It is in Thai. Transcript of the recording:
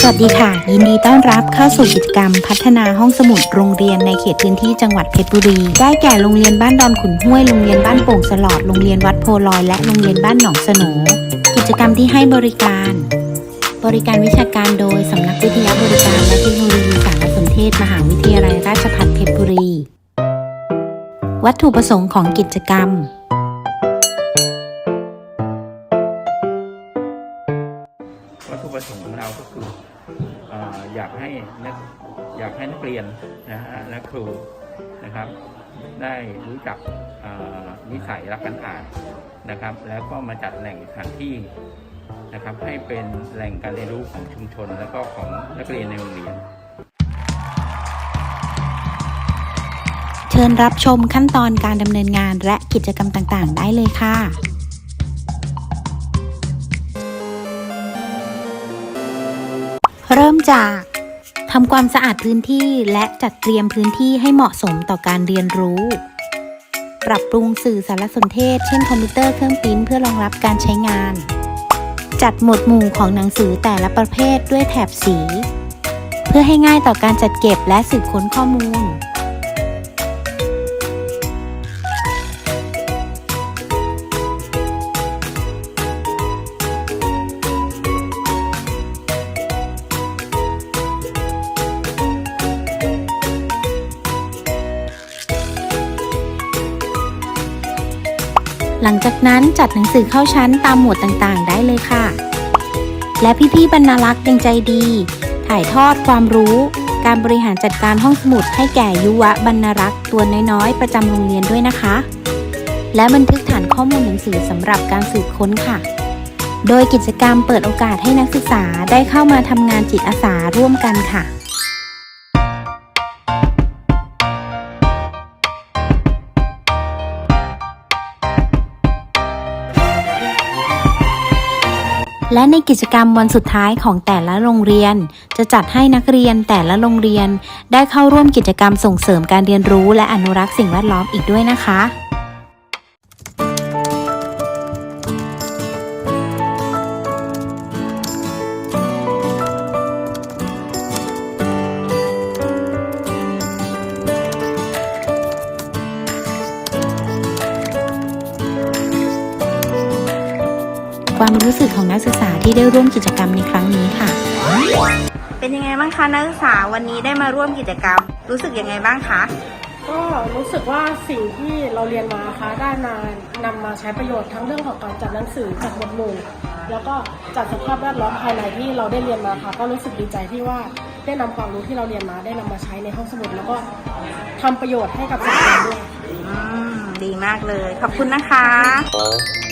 สวัสดีค่ะ ยินดีต้อนรับเข้าสู่กิจกรรม พัฒนาห้องสมุดโรงเรียนในเขตพื้นที่จังหวัดเพชรบุรี ได้แก่โรงเรียนบ้านดอนขุนห้วยโรงเรียนบ้านโป่งสลอดโรงเรียนวัดโพลอย และโรงเรียนบ้านหนองสโหนกิจกรรมที่ให้บริการ บริการวิชาการโดย สำนักวิทยาบริการและเทคโนโลยีสารสนเทศมหาวิทยาลัยราชภัฏเพชรบุรี วัตถุประสงค์ของกิจกรรม วัตถุประสงค์ของเราก็คืออยากให้นักอยากให้นักเรียนนะฮะและครูนะครับ ได้รู้จักนิสัยรักการอ่านนะครับ แล้วก็มาจัดแหล่งสถานที่นะครับ ให้เป็นแหล่งการเรียนรู้ของชุมชน แล้วก็ของนักเรียนในโรงเรียน เชิญรับชมขั้นตอนการดำเนินงานและกิจกรรมต่างๆ ได้เลยค่ะ เริ่มจากทำความสะอาดพื้นที่และจัดเตรียมพื้นที่ให้เหมาะสมต่อการเรียนรู้ ปรับปรุงสื่อสารสนเทศ เช่นคอมพิวเตอร์เครื่องพิมพ์เพื่อรองรับการใช้งาน จัดหมวดหมู่ของหนังสือแต่ละประเภทด้วยแถบสี เพื่อให้ง่ายต่อการจัดเก็บและสืบค้นข้อมูล หลังจากนั้นจัดหนังสือเข้าชั้นตามหมวดต่างๆ ได้เลยค่ะ และพี่ๆบรรณารักษ์ยังใจดี ถ่ายทอดความรู้ การบริหารจัดการห้องสมุดให้แก่ยุวบรรณรักษ์ตัวน้อยๆ ประจำโรงเรียนด้วยนะคะ และบันทึกฐานข้อมูลหนังสือสำหรับการสืบค้นค่ะ โดยกิจกรรมเปิดโอกาสให้นักศึกษาได้เข้ามาทำงานจิตอาสาร่วมกันค่ะ และในกิจกรรมวันสุดท้ายของแต่ละโรงเรียน จะจัดให้นักเรียนแต่ละโรงเรียน ได้เข้าร่วมกิจกรรมส่งเสริมการเรียนรู้และอนุรักษ์สิ่งแวดล้อมอีกด้วยนะคะ ความรู้สึกของนักศึกษาที่ได้ร่วมกิจกรรมในครั้งนี้ค่ะ เป็นยังไงบ้างคะนักศึกษาวันนี้ได้มาร่วมกิจกรรม รู้สึกยังไงบ้างคะ ก็รู้สึกว่าสิ่งที่เราเรียนมานะคะได้มานำมาใช้ประโยชน์ทั้งเรื่องของการจัดหนังสือจัดหมวดหมู่ แล้วก็จัดสภาพแวดล้อมภายในที่เราได้เรียนมาค่ะ ก็รู้สึกดีใจที่ว่าได้นำความรู้ที่เราเรียนมาได้นำมาใช้ในห้องสมุด แล้วก็ทำประโยชน์ให้กับสังคมด้วย อืม ดีมากเลย ขอบคุณนะคะ Hello.